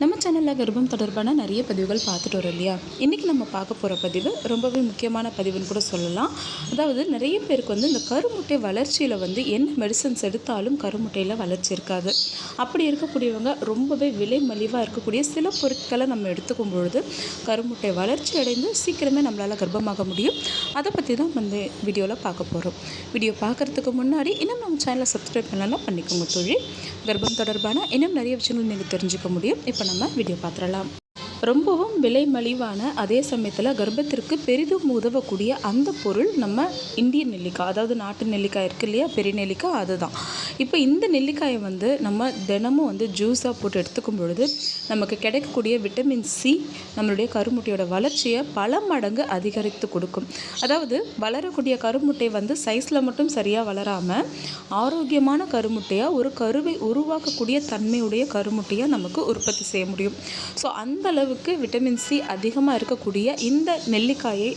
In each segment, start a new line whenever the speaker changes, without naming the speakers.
நம்ம சேனலில் கர்ப்பம் தொடர்பான நிறைய பதிவுகள் பார்த்துட்டு வரோம் இல்லையா? இன்றைக்கி நம்ம பார்க்க போகிற பதிவு ரொம்பவே முக்கியமான பதிவுன்னு கூட சொல்லலாம். அதாவது நிறைய பேருக்கு வந்து இந்த கருமுட்டை வளர்ச்சியில் வந்து என்ன மெடிசன்ஸ் எடுத்தாலும் கருமுட்டையில் வளர்ச்சி இருக்காது. அப்படி இருக்கக்கூடியவங்க ரொம்பவே விலை மலிவாக இருக்கக்கூடிய சில பொருட்களை நம்ம எடுத்துக்கும் பொழுது கருமுட்டை வளர்ச்சி அடைந்து சீக்கிரமே நம்மளால் கர்ப்பமாக முடியும். அதை பற்றி தான் வந்து வீடியோவில் பார்க்க போகிறோம் வீடியோ பார்க்குறதுக்கு முன்னாடி இன்னும் நம்ம சேனலை சப்ஸ்கிரைப் பண்ணலாம் பண்ணிக்கோங்க தொழில் கர்ப்பம் தொடர்பான இன்னும் நிறைய விஷயங்கள் நீங்கள் தெரிஞ்சுக்க முடியும். இப்போ நம்ம வீடியோ பார்த்துடலாம். ரொம்பவும் விலை மலிவான அதே சமயத்தில் கர்ப்பத்திற்கு பெரிதும் உதவக்கூடிய அந்த பொருள் நம்ம இந்திய நெல்லிக்காய் அதாவது நாட்டு நெல்லிக்காய் இருக்கு இல்லையா? பெரிய நெல்லிக்காய் அதுதான். இப்போ இந்த நெல்லிக்காயை வந்து நம்ம தினமும் வந்து ஜூஸாக போட்டு எடுத்துக்கும் பொழுது நமக்கு கிடைக்கக்கூடிய விட்டமின் சி நம்மளுடைய கருமுட்டையோட வளர்ச்சியை பல மடங்கு அதிகரித்து கொடுக்கும். அதாவது வளரக்கூடிய கருமுட்டை வந்து சைஸில் மட்டும் சரியாக வளராமல் ஆரோக்கியமான கருமுட்டையாக ஒரு கருவை உருவாக்கக்கூடிய தன்மையுடைய கருமுட்டையாக நமக்கு உற்பத்தி செய்ய முடியும். ஸோ அந்த அளவுக்கு விட்டமின் சி அதிகமாக இருக்கக்கூடிய இந்த நெல்லிக்காயை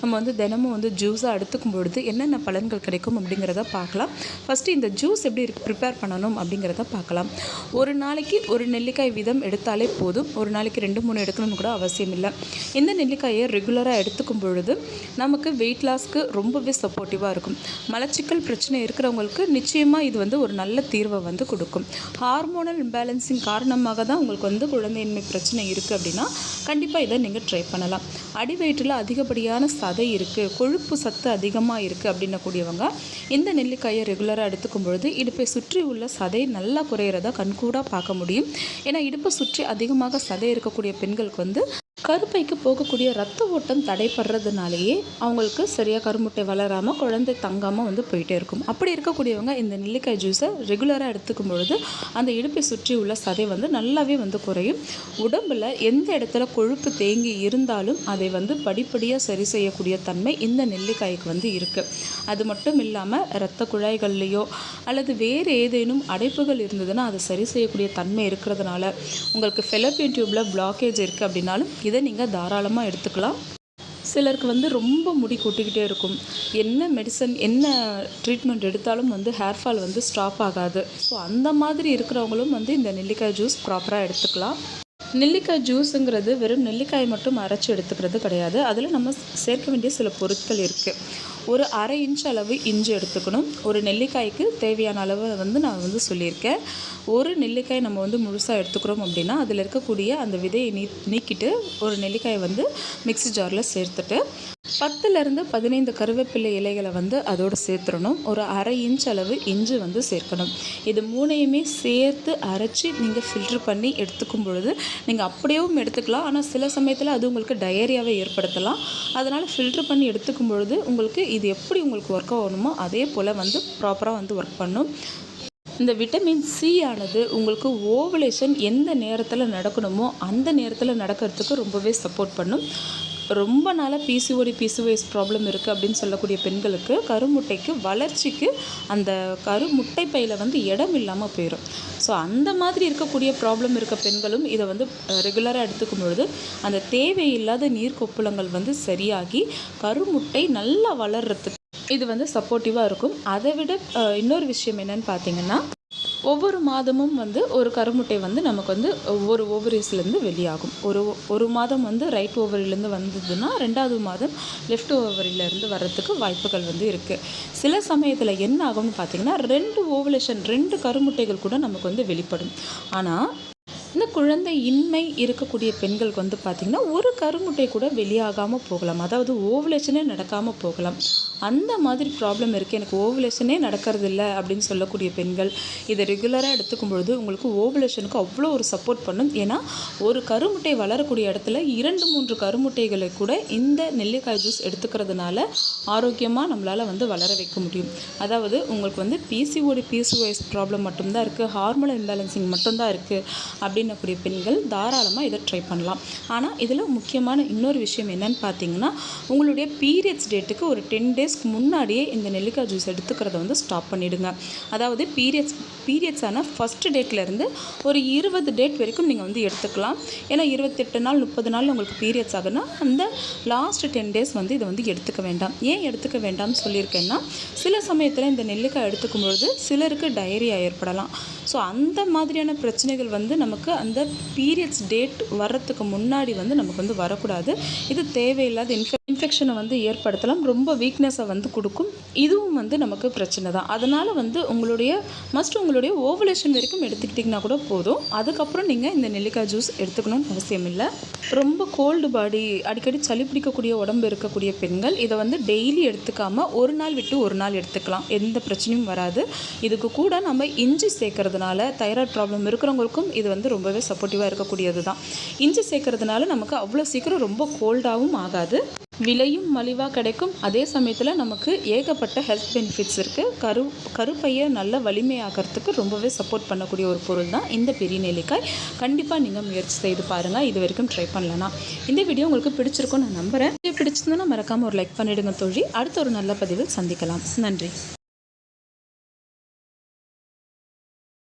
நம்ம வந்து தினமும் வந்து ஜூஸாக எடுத்துக்கும் பொழுது என்னென்ன பலன்கள் கிடைக்கும் அப்படிங்கிறத பார்க்கலாம். ஃபஸ்ட்டு இந்த ஜூஸ் எப்படி ப்ரிப்பேர் பண்ணணும் அப்படிங்கிறத பார்க்கலாம். ஒரு நாளைக்கு ஒரு நெல்லிக்காய் வீதம் எடுத்தாலே போதும். ஒரு நாளைக்கு ரெண்டு மூணு எடுக்கணும்னு கூட அவசியம் இல்லை. இந்த நெல்லிக்காயை ரெகுலராக எடுத்துக்கும் பொழுது நமக்கு வெயிட் லாஸ்க்கு ரொம்பவே சப்போர்ட்டிவாக இருக்கும். மலச்சிக்கல் பிரச்சனை இருக்கிறவங்களுக்கு நிச்சயமாக இது வந்து ஒரு நல்ல தீர்வை வந்து கொடுக்கும். ஹார்மோனல் இம்பேலன்ஸின் காரணமாக தான் உங்களுக்கு வந்து குழந்தையின்மை பிரச்சனை இருக்குது அப்படின்னா கண்டிப்பாக இதை நீங்கள் ட்ரை பண்ணலாம். அடி வயிற்றில் அதிகப்படியான சதை இருக்குது கொழுப்பு சத்து அதிகமாக இருக்குது அப்படின்னக்கூடியவங்க இந்த நெல்லிக்காயை ரெகுலராக எடுத்துக்கும் பொழுது இடுப்பை சுற்றி உள்ள சதை நல்லா குறையிறதா கண்கூடாக பார்க்க முடியும். ஏன்னா இடுப்பை சுற்றி அதிகமாக சதை இருக்கக்கூடிய பெண்களுக்கு வந்து கருப்பைக்கு போகக்கூடிய ரத்த ஓட்டம் தடைப்படுறதுனாலேயே அவங்களுக்கு சரியாக கருமுட்டை வளராமல் குழந்தை தங்காமல் வந்து போயிட்டே இருக்கும். அப்படி இருக்கக்கூடியவங்க இந்த நெல்லிக்காய் ஜூஸை ரெகுலராக எடுத்துக்கும் பொழுது அந்த இடுப்பை சுற்றி உள்ள சதை வந்து நல்லாவே வந்து குறையும். உடம்பில் எந்த இடத்துல கொழுப்பு தேங்கி இருந்தாலும் அதை வந்து படிப்படியாக சரி செய்யக்கூடிய தன்மை இந்த நெல்லிக்காய்க்கு வந்து இருக்குது அது மட்டும் இல்லாமல் இரத்த குழாய்கள்லேயோ அல்லது வேறு ஏதேனும் அடைப்புகள் இருந்ததுன்னா அதை சரி செய்யக்கூடிய தன்மை இருக்கிறதுனால உங்களுக்கு ஃபெலப்பியன் டியூப்பில் பிளாக்கேஜ் இருக்குது அப்படின்னாலும் இதை நீங்கள் தாராளமாக எடுத்துக்கலாம். சிலருக்கு வந்து ரொம்ப முடி கொட்டிக்கிட்டே இருக்கும். என்ன மெடிசன் என்ன ட்ரீட்மெண்ட் எடுத்தாலும் வந்து ஹேர் ஃபால் வந்து ஸ்டாப் ஆகாது. ஸோ அந்த மாதிரி இருக்கிறவங்களும் வந்து இந்த நெல்லிக்காய் ஜூஸ் ப்ராப்பராக எடுத்துக்கலாம். நெல்லிக்காய் ஜூஸுங்கிறது வெறும் நெல்லிக்காய் மட்டும் அரைச்சி எடுத்துக்கிறது கிடையாது. அதில் நம்ம சேர்க்க வேண்டிய சில பொருட்கள் இருக்குது ஒரு அரை இன்ச் அளவு இஞ்சி எடுத்துக்கணும். ஒரு நெல்லிக்காய்க்கு தேவையான அளவு வந்து நான் வந்து சொல்லியிருக்கேன். ஒரு நெல்லிக்காய் நம்ம வந்து முழுசாக எடுத்துக்கிறோம் அப்படின்னா அதில் இருக்கக்கூடிய அந்த விதையை நீ நீக்கிட்டு ஒரு நெல்லிக்காயை வந்து மிக்ஸி ஜாரில் சேர்த்துட்டு பத்துலேருந்து பதினைந்து கருவேப்பிலை இலைகளை வந்து அதோடு சேர்த்துடணும். ஒரு அரை இன்ச் அளவு இஞ்சி வந்து சேர்க்கணும். இது மூணையுமே சேர்த்து அரைச்சி நீங்கள் ஃபில்ட்ரு பண்ணி எடுத்துக்கும் பொழுது நீங்கள் அப்படியேவும் எடுத்துக்கலாம். ஆனால் சில சமயத்தில் அது உங்களுக்கு டயரியாவை ஏற்படுத்தலாம். அதனால் ஃபில்ட்ரு பண்ணி எடுத்துக்கும் பொழுது உங்களுக்கு இது எப்படி உங்களுக்கு ஒர்க் ஆகணுமோ அதே போல் வந்து ப்ராப்பராக வந்து ஒர்க் பண்ணும். இந்த விட்டமின் சி ஆனது உங்களுக்கு ஓவலேஷன் எந்த நேரத்தில் நடக்கணுமோ அந்த நேரத்தில் நடக்கிறதுக்கு ரொம்பவே சப்போர்ட் பண்ணும். ரொம்ப நாளாக பிசிஓடி பிசிஓஎஸ் ப்ராப்ளம் இருக்குது அப்படின்னு சொல்லக்கூடிய பெண்களுக்கு கருமுட்டைக்கு வளர்ச்சிக்கு அந்த கருமுட்டை பையில் வந்து இடம் இல்லாமல் போயிடும் ஸோ அந்த மாதிரி இருக்கக்கூடிய ப்ராப்ளம் இருக்க பெண்களும் இதை வந்து ரெகுலராக எடுத்துக்கும் பொழுது அந்த தேவையில்லாத நீர் கொப்புளங்கள் வந்து சரியாகி கருமுட்டை நல்லா வளர்கிறதுக்கு இது வந்து சப்போர்ட்டிவாக இருக்கும். அதை விட இன்னொரு விஷயம் என்னன்னு பார்த்தீங்கன்னா ஒவ்வொரு மாதமும் வந்து ஒரு கருமுட்டை வந்து நமக்கு வந்து ஒவ்வொரு ஓவரிஸ்லேருந்து வெளியாகும். ஒரு ஒரு மாதம் வந்து ரைட் ஓவரிலேருந்து வந்ததுன்னா ரெண்டாவது மாதம் லெஃப்ட் ஓவரிலேருந்து வர்றதுக்கு வாய்ப்புகள் வந்து இருக்குது சில சமயத்தில் என்ன ஆகும்னு பார்த்தீங்கன்னா ரெண்டு ஓவலேஷன் ரெண்டு கருமுட்டைகள் கூட நமக்கு வந்து வெளிப்படும். ஆனால் இந்த குழந்தை இன்மை இருக்கக்கூடிய பெண்களுக்கு வந்து பார்த்திங்கன்னா ஒரு கருமுட்டை கூட வெளியாகாமல் போகலாம். அதாவது ஓவலேஷனே நடக்காமல் போகலாம். அந்த மாதிரி ப்ராப்ளம் இருக்குது எனக்கு ஓவலேஷனே நடக்கிறது இல்லை அப்படின்னு சொல்லக்கூடிய பெண்கள் இதை ரெகுலராக எடுத்துக்கும் பொழுது உங்களுக்கு ஓவலேஷனுக்கு அவ்வளோ ஒரு சப்போர்ட் பண்ணும். ஏன்னா ஒரு கருமுட்டை வளரக்கூடிய இடத்துல இரண்டு மூன்று கருமுட்டைகளை கூட இந்த நெல்லிக்காய் ஜூஸ் எடுத்துக்கிறதுனால ஆரோக்கியமாக நம்மளால் வந்து வளர வைக்க முடியும். அதாவது உங்களுக்கு வந்து பிசிஓடி பிசிஓஎஸ் ப்ராப்ளம் மட்டும்தான் இருக்குது ஹார்மோனல் இம்பேலன்சிங் மட்டும்தான் இருக்குது அப்படின்னக்கூடிய பெண்கள் தாராளமாக இதை ட்ரை பண்ணலாம். ஆனால் இதில் முக்கியமான இன்னொரு விஷயம் என்னன்னு பார்த்தீங்கன்னா உங்களுடைய பீரியட்ஸ் டேட்டுக்கு ஒரு டென் டேஸ் டேஸ்க்கு முன்னாடியே இந்த நெல்லிக்காய் ஜூஸ் எடுத்துக்கிறத வந்து ஸ்டாப் பண்ணிவிடுங்க அதாவது பீரியட்ஸ் பீரியட்ஸான ஃபஸ்ட் டேட்லேருந்து ஒரு இருபது டேட் வரைக்கும் நீங்கள் வந்து எடுத்துக்கலாம். ஏன்னா இருபத்தெட்டு நாள் முப்பது நாள் உங்களுக்கு பீரியட்ஸ் ஆகுனா அந்த லாஸ்ட் டென் டேஸ் வந்து இதை வந்து எடுத்துக்க வேண்டாம். ஏன் எடுத்துக்க வேண்டாம்னு சொல்லியிருக்கேன்னா சில சமயத்தில் இந்த நெல்லிக்காய் எடுத்துக்கும் பொழுது சிலருக்கு டயரியா ஏற்படலாம். ஸோ அந்த மாதிரியான பிரச்சனைகள் வந்து நமக்கு அந்த பீரியட்ஸ் டேட் வர்றதுக்கு முன்னாடி வந்து நமக்கு வந்து வரக்கூடாது. இது தேவையில்லாத இன்ஃபெக்ட் இன்ஃபெக்ஷனை வந்து ஏற்படுத்தலாம். ரொம்ப வீக்னஸை வந்து கொடுக்கும். இதுவும் வந்து நமக்கு பிரச்சனை தான். அதனால் வந்து உங்களுடைய மஸ்ட் உங்களுடைய ஓவலேஷன் வரைக்கும் எடுத்துக்கிட்டிங்கன்னா கூட போதும். அதுக்கப்புறம் நீங்கள் இந்த நெல்லிக்காய் ஜூஸ் எடுத்துக்கணும்னு அவசியம் இல்லை. ரொம்ப கோல்டு பாடி அடிக்கடி சளி பிடிக்கக்கூடிய உடம்பு இருக்கக்கூடிய பெண்கள் இதை வந்து டெய்லி எடுத்துக்காம ஒரு நாள் விட்டு ஒரு நாள் எடுத்துக்கலாம். எந்த பிரச்சனையும் வராது. இதுக்கு கூட நம்ம இஞ்சி சேர்க்கறதுனால தைராய்டு ப்ராப்ளம் இருக்கிறவங்களுக்கும் இது வந்து ரொம்பவே சப்போர்ட்டிவாக இருக்கக்கூடியது தான் இஞ்சி சேர்க்கறதுனால நமக்கு அவ்வளோ சீக்கிரம் ரொம்ப கோல்டாகவும் ஆகாது. விலையும் மலிவாக கிடைக்கும். அதே சமயத்தில் நமக்கு ஏகப்பட்ட ஹெல்த் பெனிஃபிட்ஸ் இருக்குது கரு கருப்பையை நல்ல வலிமையாகிறதுக்கு ரொம்பவே சப்போர்ட் பண்ணக்கூடிய ஒரு பொருள் தான் இந்த பெரிய நெல்லிக்காய். கண்டிப்பாக நீங்கள் முயற்சி செய்து பாருங்கள் இது வரைக்கும் ட்ரை பண்ணலனா. இந்த வீடியோ உங்களுக்கு பிடிச்சிருக்கும் நான் நம்புகிறேன் பிடிச்சிருந்தோன்னா மறக்காமல் ஒரு லைக் பண்ணிவிடுங்க தோழி. அடுத்த ஒரு நல்ல பதிவில் சந்திக்கலாம். நன்றி.